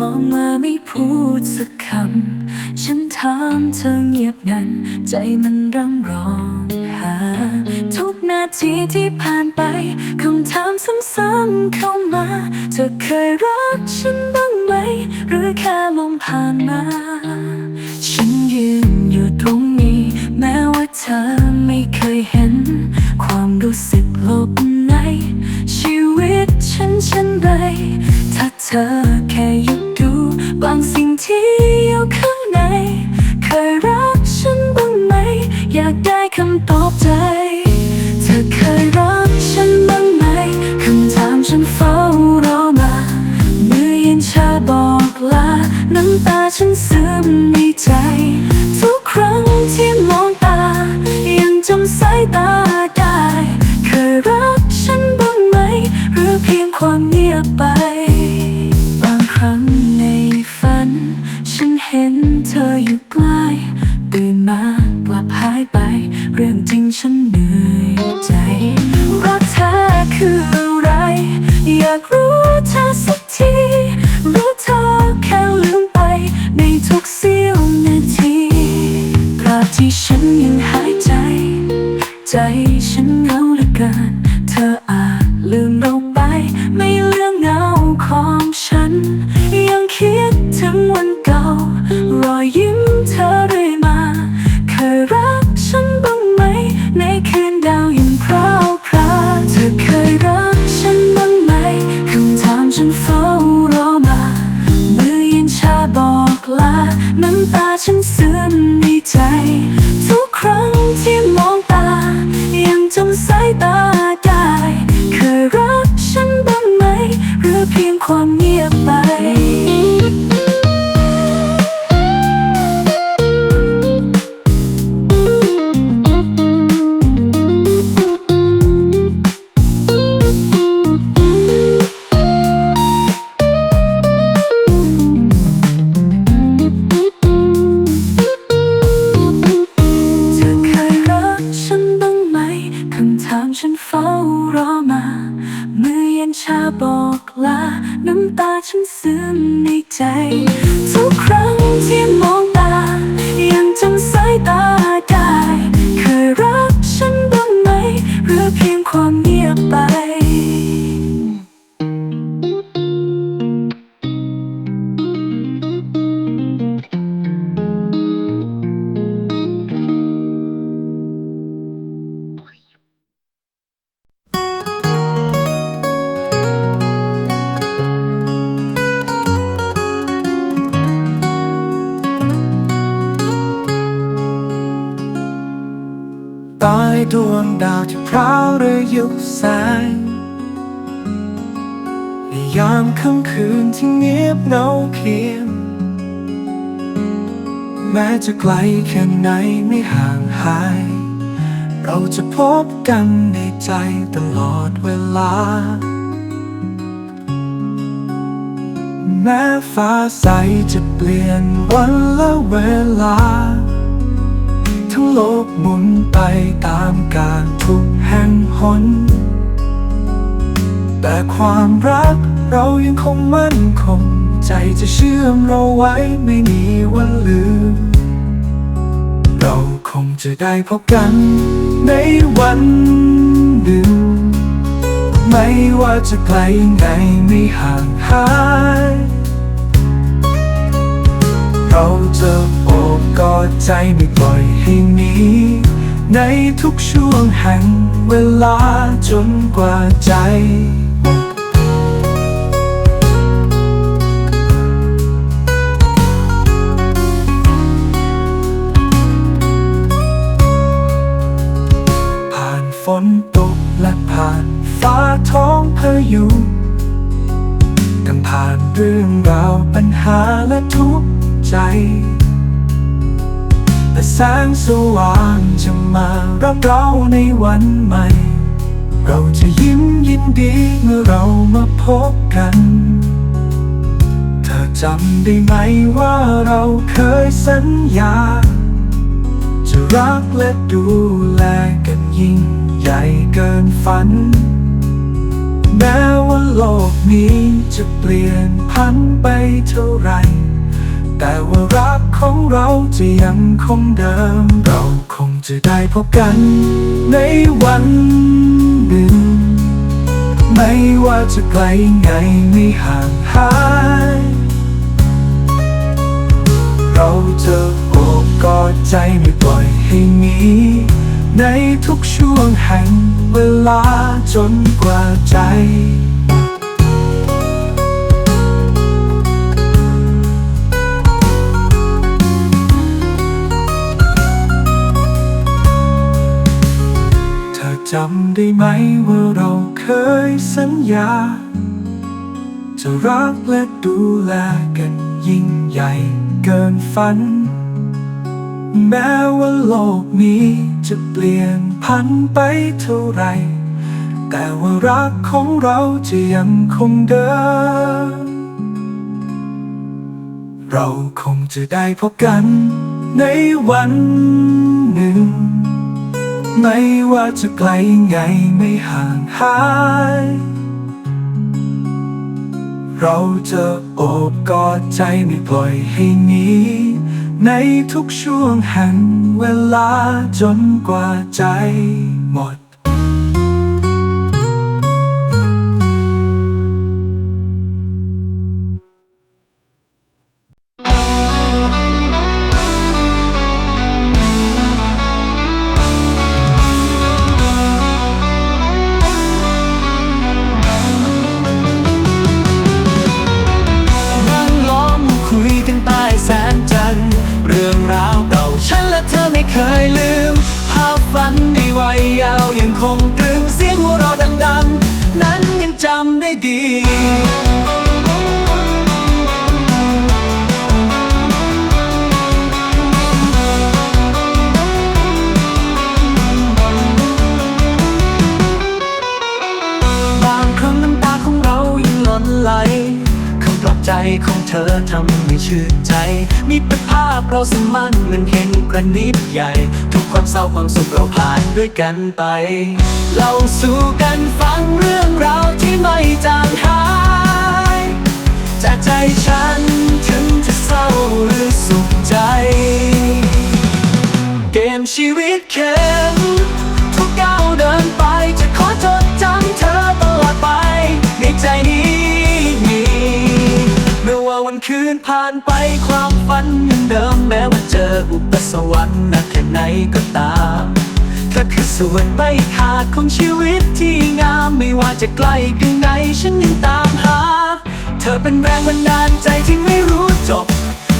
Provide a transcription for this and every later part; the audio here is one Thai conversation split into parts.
มองมาไม่พูดสักคำ ฉันถามเธอเงียบงัน ใจมันร่ำร้องหา ทุกนาทีที่ผ่านไปคำถามซ้ำๆเข้ามา เธอเคยรักฉันบ้างไหม หรือแค่มองผ่านมา จะไกลแค่ไหนไม่ห่างหาย เราจะพบกันในใจตลอดเวลา แม้ฟ้าใสจะเปลี่ยนวันและเวลา ทั้งโลกหมุนไปตามการทุกแห่งหน แต่ความรักเรายังคงมั่นคงใจจะเชื่อมเราไว้ไม่มีวันลืม งจะได้พบกัน ในวันหนึ่ง ไม่ว่าจะไกลยังไงไม่ห่างหาย เราจะโอบกอดใจไม่ปล่อยให้หนีในทุกช่วงแห่งเวลาจนกว่าใจ ท้องพายุกันผ่านเรื่องราวปัญหาและทุกข์ใจแต่แสงสว่างจะมารับเราในวันใหม่ เราจะยิ้มยินดีเมื่อเรามาพบกัน เธอจำได้ไหมว่าเราเคยสัญญา จะรักและดูแลกันยิ่งใหญ่เกินฝัน แม้ว่าโลกนี้จะเปลี่ยนพันไปเท่าไร แต่ว่ารักของเราจะยังคงเดิม เราคงจะได้พบกัน ในวันหนึ่ง ไม่ว่าจะไกลไงไม่ห่างหาย เราจะโอบกอดใจไม่ปล่อยให้มี ในทุกช่วงแห่ง เวลาจนกว่าใจเธอจำได้ไหมว่าเราเคยสัญญา จะรักและดูแลกันยิ่งใหญ่เกินฝัน แม้ว่าโลกนี้ จะเปลี่ยนพันไปเท่าไร แต่ว่ารักของเราจะยังคงเดิม เราคงจะได้พบกันในวันหนึ่ง ไม่ว่าจะไกลไงไม่ห่างหาย เราจะโอบกอดใจไม่ปล่อยให้หนี ในทุกช่วงแห่งเวลาจนกว่าใจหมด ไหลคำปลอบใจของเธอทำให้ชื่นใจ มีเป็นภาพเราสมันมันเห็นกระนิดใหญ่ ทุกความเศร้าความสุขเราผ่านด้วยกันไป เราสู่กันฟังเรื่องราวที่ไม่จางหาย จากใจฉันถึงจะเศร้าหรือสุขใจ เกมชีวิตเข็มทุกก้าวเดินไปจะขอจดจำเธอตลอดไปในใจนี้ คืนผ่านไปความฝันยังเดิมแม้ว่าเจออุปสรรคหนักแค่ไหนก็ตามเธอคือส่วนไม่ขาดของชีวิตที่งามไม่ว่าจะไกลเพียงไหนฉันยังตามหา เธอเป็นแรงบันดาลใจที่ไม่รู้จบ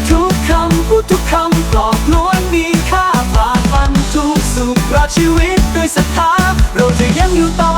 ทุกคำพูดทุกคำปลอบล้วนมีค่าผ่าฟันทุกสุขรักชีวิตด้วยศรัทธาเราจะยังอยู่ต่อ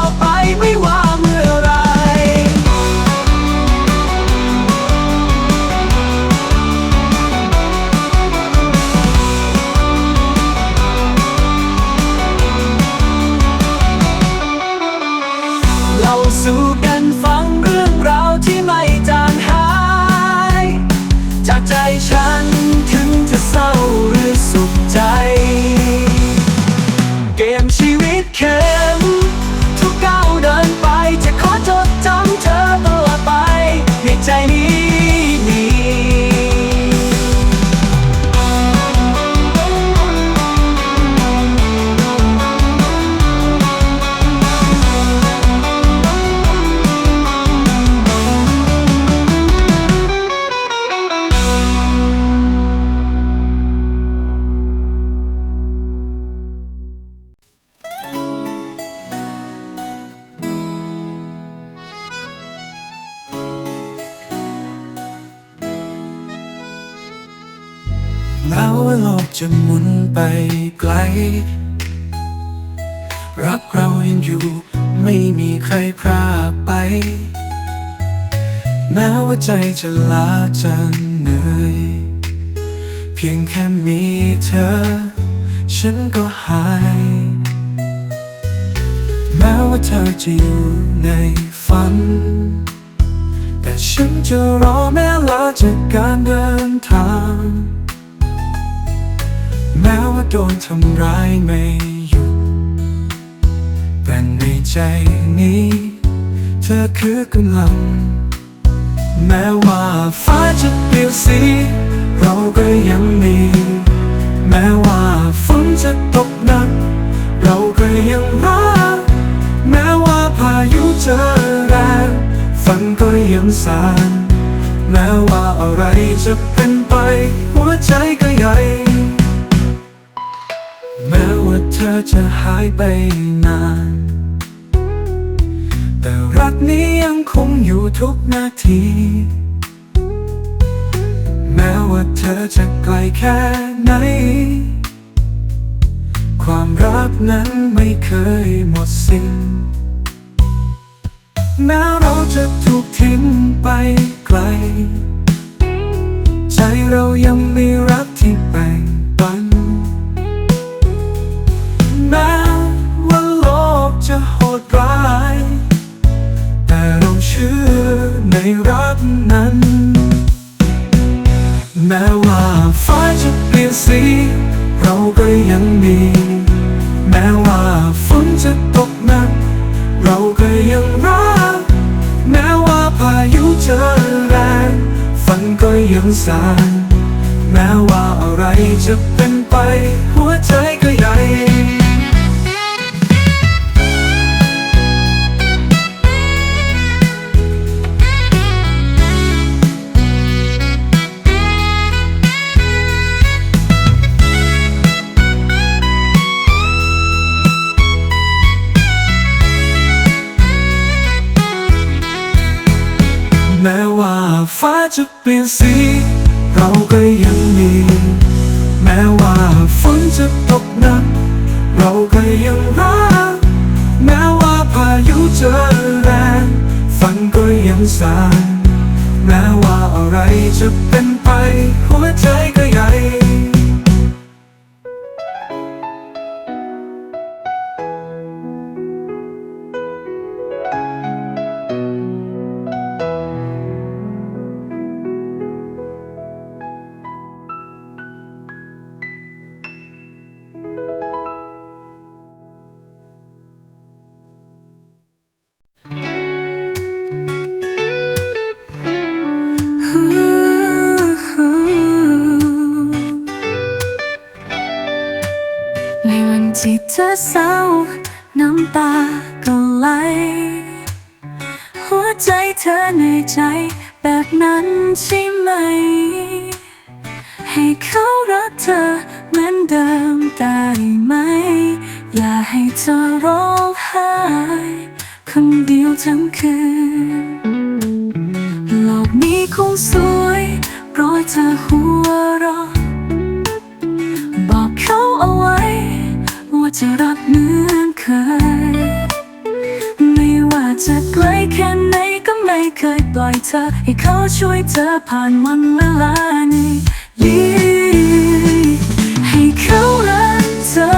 ว่าโลกจะหมุนไปไกล รักเรายังอยู่ ไม่มีใครพรากไป แม้ว่าใจจะลาจะเหนื่อย เพียงแค่มีเธอ ฉันก็หาย แม้ว่าเธอจะอยู่ในฝัน แต่ฉันจะรอแม้ลาจากการเดินทาง แม้ว่าโดนทำร้ายไม่หยุดแต่ในใจนี้ เธอคือกำลัง แม้ว่าฟ้าจะเปลี่ยนสี เราก็ยังมี แม้ว่าฝนจะตกหนัก เราก็ยังรัก แม้ว่าพายุจะแรงฝันก็ยังสานแม้ว่าอะไรจะเป็นไป หัวใจก็ เธอจะหายไปนาน แต่รักนี้ยังคงอยู่ทุกนาที แม้ว่าเธอจะไกลแค่ไหน ความรักนั้นไม่เคยหมดสิ้นแม้เราจะถูกทิ้งไปไกล ใจเรายังมีรักที่แบ่ง รักนั้น แม้ว่าฟ้าจะเปลี่ยนสี เราก็ยังมี แม้ว่าฝนจะตกหนัก เราก็ยังรัก แม้ว่าพายุจะแรงฝันก็ยังสานแม้ว่าอะไรจะเป็นไป เให้เขารักเธอเหมือนเดิมได้ไหม อย่าให้เธอร้องไห้คนเดียวทั้งคืนโลกนี้คงสวยโปรยเธอหัวเราะบอกเขาเอาไว้ ว่าจะรักเหมือนเคย ไม่ว่าจะไกลแค่ไหนก็ไม่เคยปล่อยเธอ ให้เขาช่วยเธอผ่านวันเวลานี้ ให้เขารักเธอ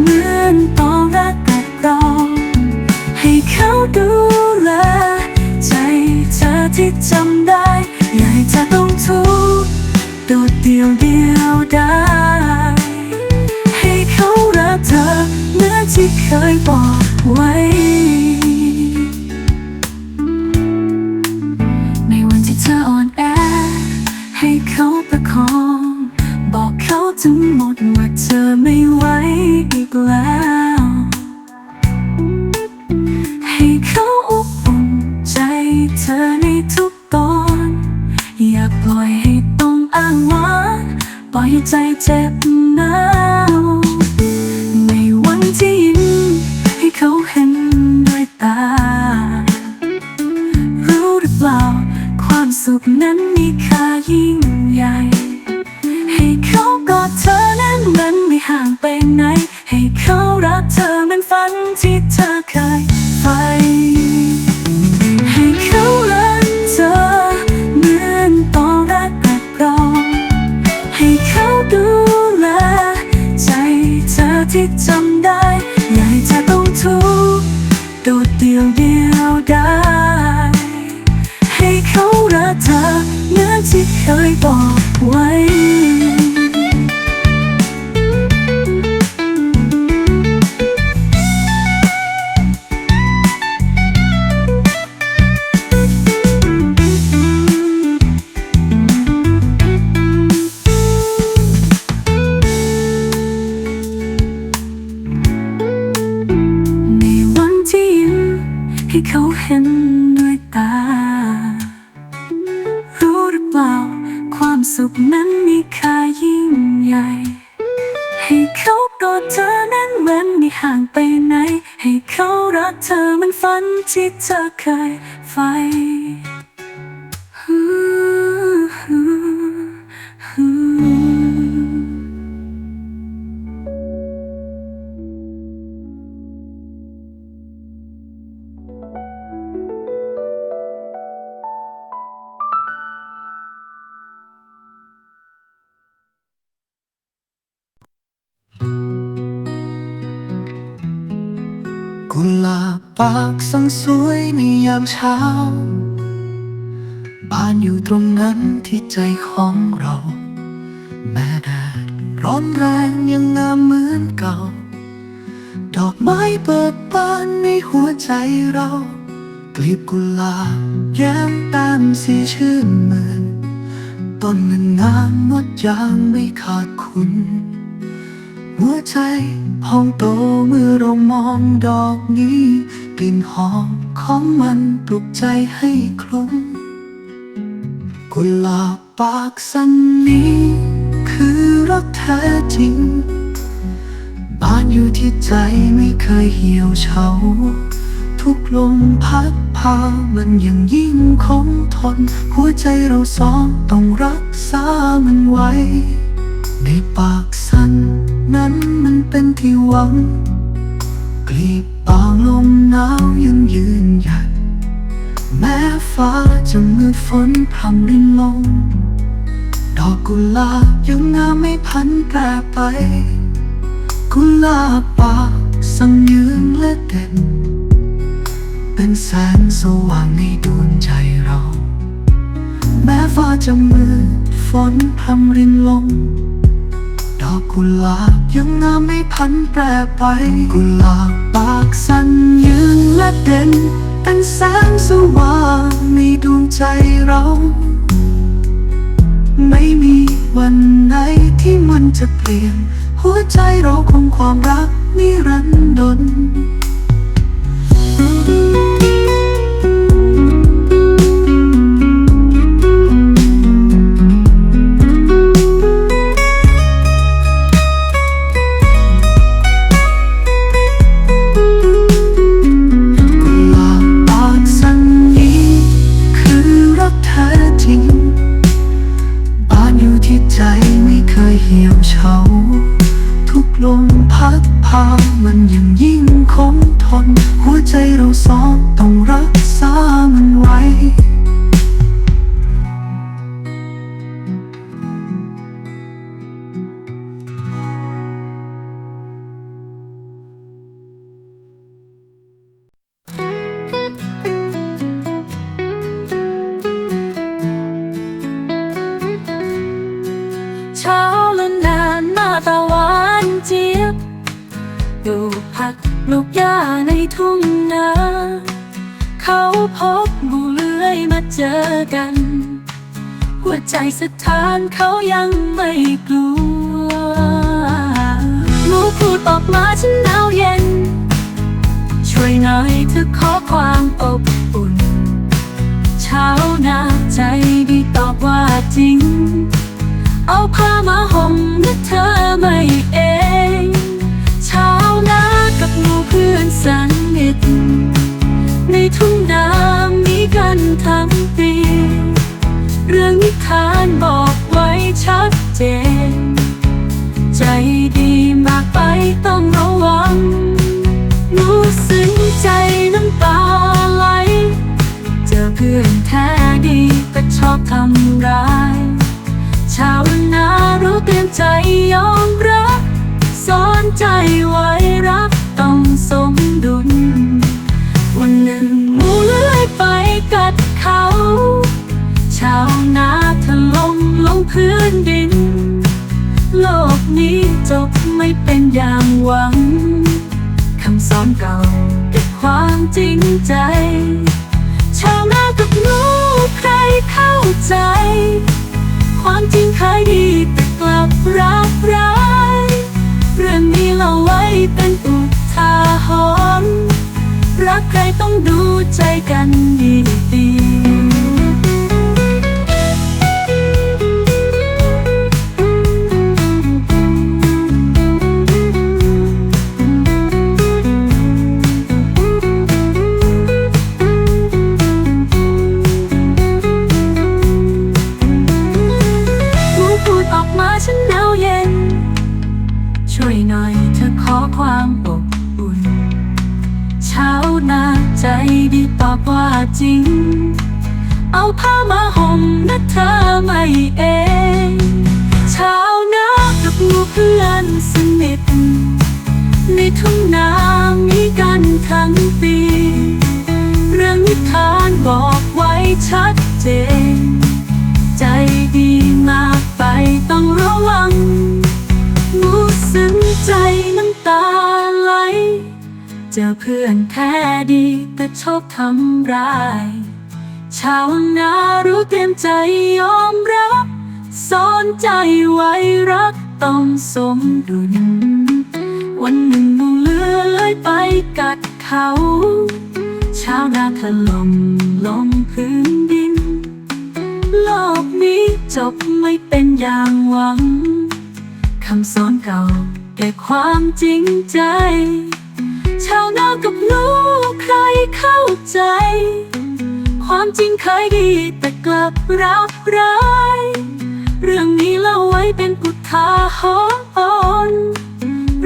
เหมือนตอนรักแต่เรา ให้เขาดูแลใจเธอที่จำได้อย่าให้เธอต้องทุกข์โดดเดียวเดียวได้ให้เขารักเธอเหมือนที่เคยบอกไว้ ของ บอกเขาทั้งหมดว่าเธอไม่ ปากสังสวยในยามเช้า บ้านอยู่ตรงนั้นที่ใจของเรา แม้แดดร้อนแรงยังงามเหมือนเก่า ดอกไม้เปิดบานในหัวใจเรากลีบกุหลาบแย้มต้มสีชื่นมือนต้นเงินงามงดยางไม่ขาดคุณ หัวใจพองโตเมื่อเรามองดอกนี้ ลิ่นหอมของมันปลุกใจให้คลุ้มกุหลาบปากสันนี้ คือรักแท้จริงบ้านอยู่ที่ใจไม่เคยเหี่ยวเฉา ทุกลมพัดพามันยังยิ่งคงทน หัวใจเราสองต้องรักษามันไว้ ในปากสันนั้นมันเป็นที่หวัง กลีบบางลม หนาวยังยืนหยัด แม้ฟ้าจะมืดฝนพรำรินลง ดอกกุหลาบยังงามไม่พันแปรไป กุหลาบปากสังยืนและเด่น เป็นแสงสว่างในดวงใจเรา แม้ฟ้าจะมืดฝนพรำรินลงดอกกุหลาบยังงามไม่พันแปรไป กุหลาบปากสันยืนและ เด่นเป็นแสงสว่างในดวงใจเรา ไม่มีวันไหนที่มันจะเปลี่ยน หัวใจเราคงความรักนิรันดร ใจเราสอง กัน หัวใจสถานเขายังไม่กลัวหนูพูดออกมาฉันหนาวเย็น ช่วยหน่อยเธอขอความอบอุ่น เช้านาใจดีตอบว่าจริง เอาผ้ามาห่มและเธอไม่เองเช้านากับหนูเพื่อนสนิทในทุ่งนามีกันทั้ง เรื่องนิทานบอกไว้ชัดเจน ใจดีมากไปต้องระวังรู้สึกใจน้ำตาไหล เจอเพื่อนแท้ดีก็ชอบทำร้าย ชาวนารู้เตรียมใจยอมรับสอนใจไว้รักต้องสมดุล นดิน โลกนี้จบไม่เป็นอย่างหวัง คำสอนเก่าเก็บความจริงใจ ชาวนากับหนูใครเข้าใจ ความจริงเคยดีแต่กลับรักร้าย เรื่องนี้เราไว้เป็นอุทาหรณ์รักใครต้องดูใจ เพื่อนแท้ดีแต่ชอบทำร้าย ชาวนารู้เตรียมใจยอมรับสอนใจไว้รักต้องสมดุล วันหนึ่งงูเลื้อยไปกัดเขาชาวนาถล่มลงพื้นดิน โลกนี้จบไม่เป็นอย่างหวัง คำสอนเก่าแต่ความจริงใจ ชาวนากับลูกใครเข้าใจ ความจริงเคยดีแต่กลับรับร้าย เรื่องนี้เล่าไว้เป็นกุทาหอน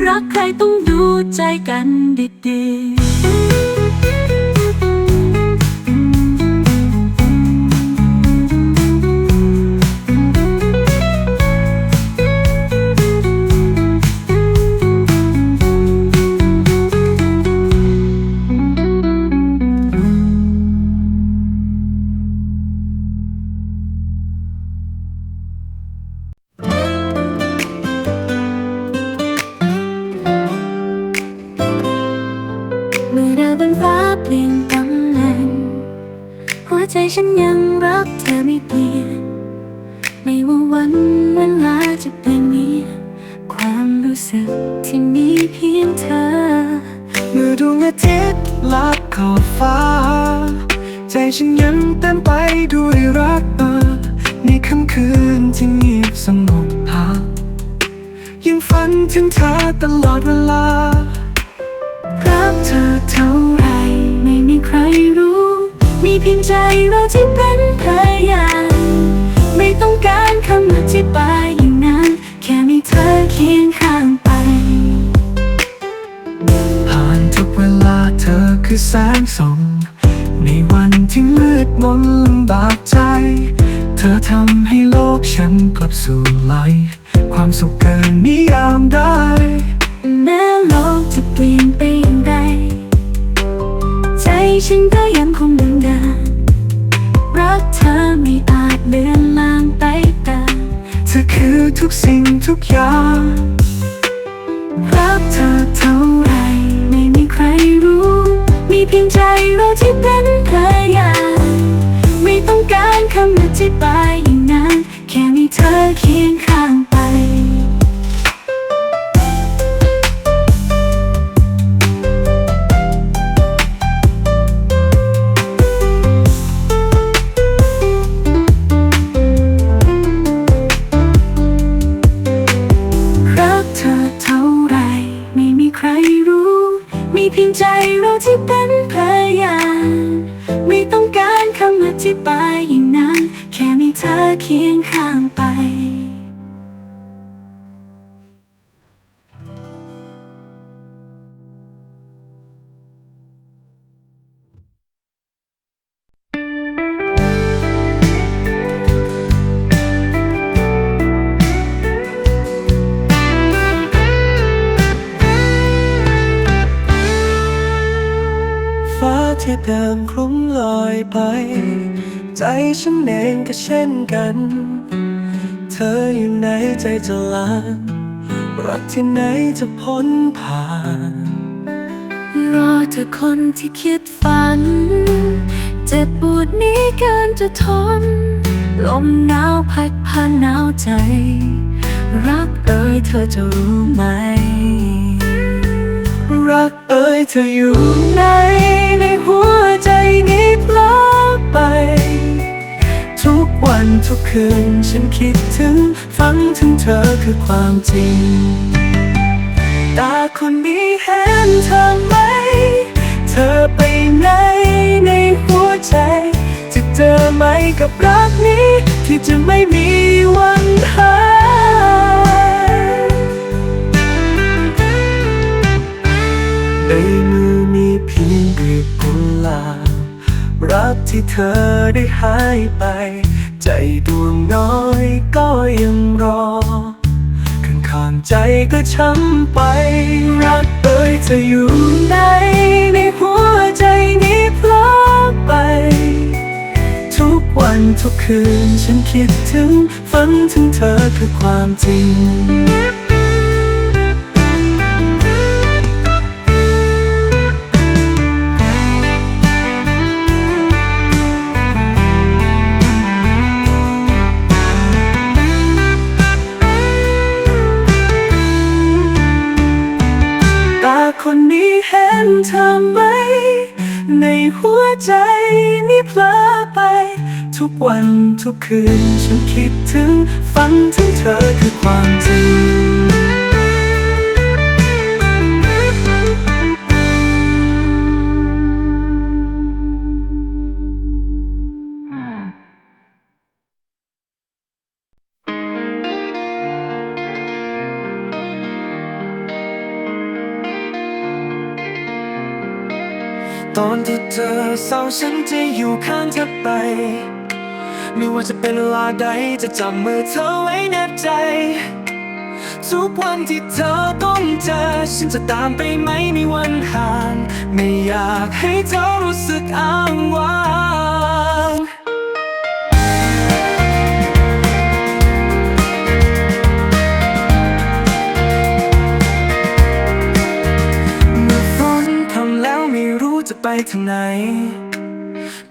รักใครต้องดูใจกันดีๆ เราที่เป็นพยานไม่ต้องการคำอธิบายอย่างนั้น แค่มีเธอเคียงข้างไป ผ่านทุกเวลาเธอคือแสงส่องในวันที่มืดมนลำบากใจ เธอทำให้โลกฉันกลับสู่ไหลความสุขเกินนิยามได้ กอย่างรักเธอเท่าไรไม่มีใครรู้ มีเพียงใจเราที่เป็นพยานไม่ต้องการคำอธิบายอย่างนั้นแค่มีเธอเคียงข้าง เช่นกัน เธออยู่ไหนใจจะลารักที่ไหนจะพ้นผ่าน รอเธอคนที่คิดฝัน เจ็บปวดนี้เกินจะทน ลมหนาวพัดพาหนาวใจ รักเอ่ยเธอจะรู้ไหม รักเอ่ยเธออยู่ไหนในหัว วันทุกคืน ฉันคิดถึงฝันถึงเธอคือความจริง ตาคนนี้เห็นเธอไหม เธอไปไหนในหัวใจ จะเจอไหมกับรักนี้ ที่จะไม่มีวันหายในมือมีเพียงกลีบกุหลาบรักที่เธอได้หายไป ใจดวงน้อยก็ยังรอข้างข้างๆใจก็ช้ำไป รักเอ่ยจะออยู่ไหนในหัวใจนี้เพลอไป ทุกวันทุกคืนฉันคิดถึงฝันถึงเธอคือความจริง ทุกวันทุกคืน ฉันคิดถึงฝันถึงเธอคือความจริง ตอนที่เธอเศร้าฉันจะอยู่ข้างเธอไป ไม่ว่าจะเป็นเวลาใดจะจับมือเธอไว้แนบใจ ทุกวันที่เธอต้องเจอฉันจะตามไปไม่มีวันห่าง ไม่อยากให้เธอรู้สึกอ้างว้างเมื่อฝนทำแล้วไม่รู้จะไปทางไหน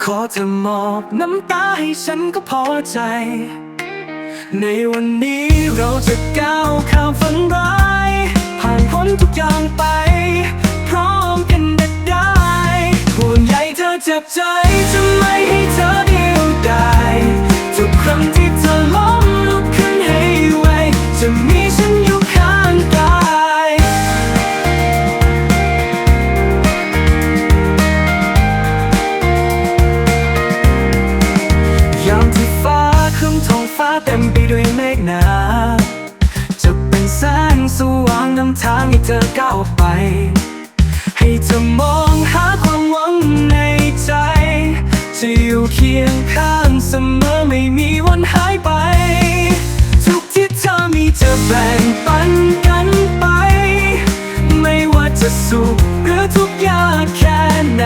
ขอเธอมอบน้ำตาให้ฉันก็พอใจ ในวันนี้เราจะก้าวข้ามฝันร้าย ผ่านพ้นทุกอย่างไป พร้อมกันได้ได้ห่วงใยเธอเจ็บใจ ปันกันไป ไม่ว่าจะสุขหรือทุกข์ยากแค่ไหน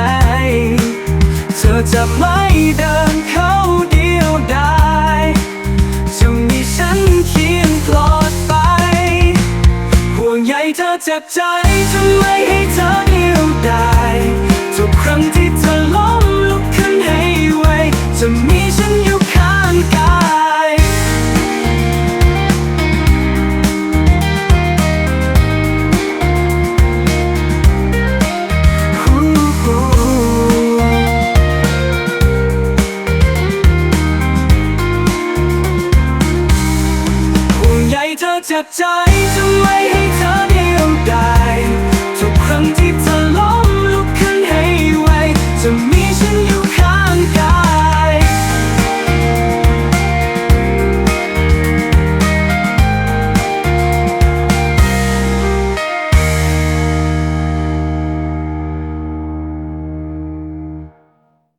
เธอจะไม่เดินเข้าเดียวดายจะมีฉันเคียงปลอดไป ห่วงใยเธอเจ็บใจทำไมให้เธอ ห่